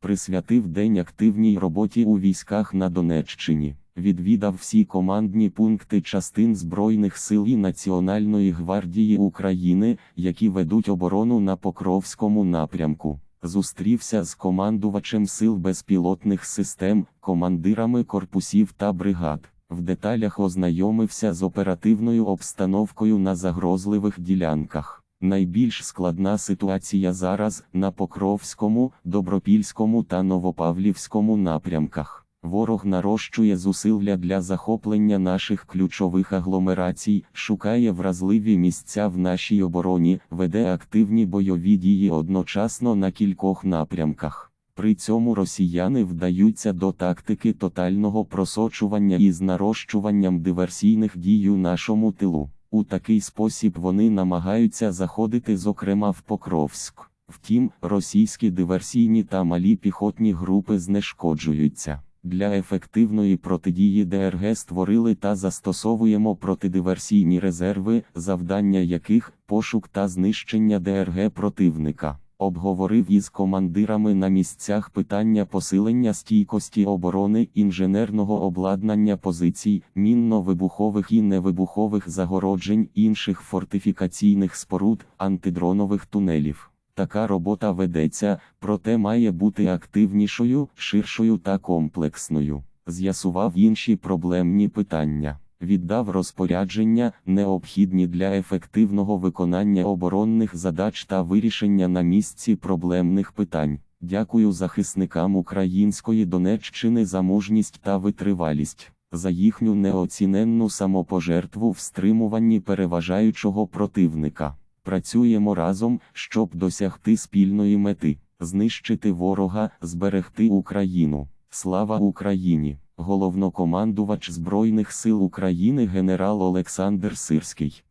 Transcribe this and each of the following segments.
Присвятив день активній роботі у військах на Донеччині. Відвідав всі командні пункти частин Збройних сил і Національної гвардії України, які ведуть оборону на Покровському напрямку. Зустрівся з командувачем сил безпілотних систем, командирами корпусів та бригад. В деталях ознайомився з оперативною обстановкою на загрозливих ділянках. Найбільш складна ситуація зараз на Покровському, Добропільському та Новопавлівському напрямках. Ворог нарощує зусилля для захоплення наших ключових агломерацій, шукає вразливі місця в нашій обороні, веде активні бойові дії одночасно на кількох напрямках. При цьому росіяни вдаються до тактики тотального просочування із нарощуванням диверсійних дій у нашому тилу. У такий спосіб вони намагаються заходити, зокрема в Покровськ. Втім, російські диверсійні та малі піхотні групи знешкоджуються. Для ефективної протидії ДРГ створили та застосовуємо протидиверсійні резерви, завдання яких пошук та знищення ДРГ противника. Обговорив із командирами на місцях питання посилення стійкості оборони, інженерного обладнання позицій, мінно-вибухових і невибухових загороджень, інших фортифікаційних споруд, антидронових тунелів. Така робота ведеться, проте має бути активнішою, ширшою та комплексною. З'ясував інші проблемні питання. Віддав розпорядження, необхідні для ефективного виконання оборонних задач та вирішення на місці проблемних питань. Дякую захисникам української Донеччини за мужність та витривалість, за їхню неоціненну самопожертву в стримуванні переважаючого противника. Працюємо разом, щоб досягти спільної мети, знищити ворога, зберегти Україну. Слава Україні! Головнокомандувач Збройних сил України генерал Олександр Сирський.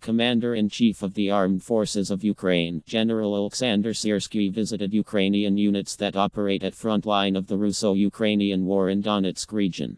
Commander-in-Chief of the Armed Forces of Ukraine, General Alexander Sirsky visited Ukrainian units that operate at front line of the Russo-Ukrainian war in Donetsk region.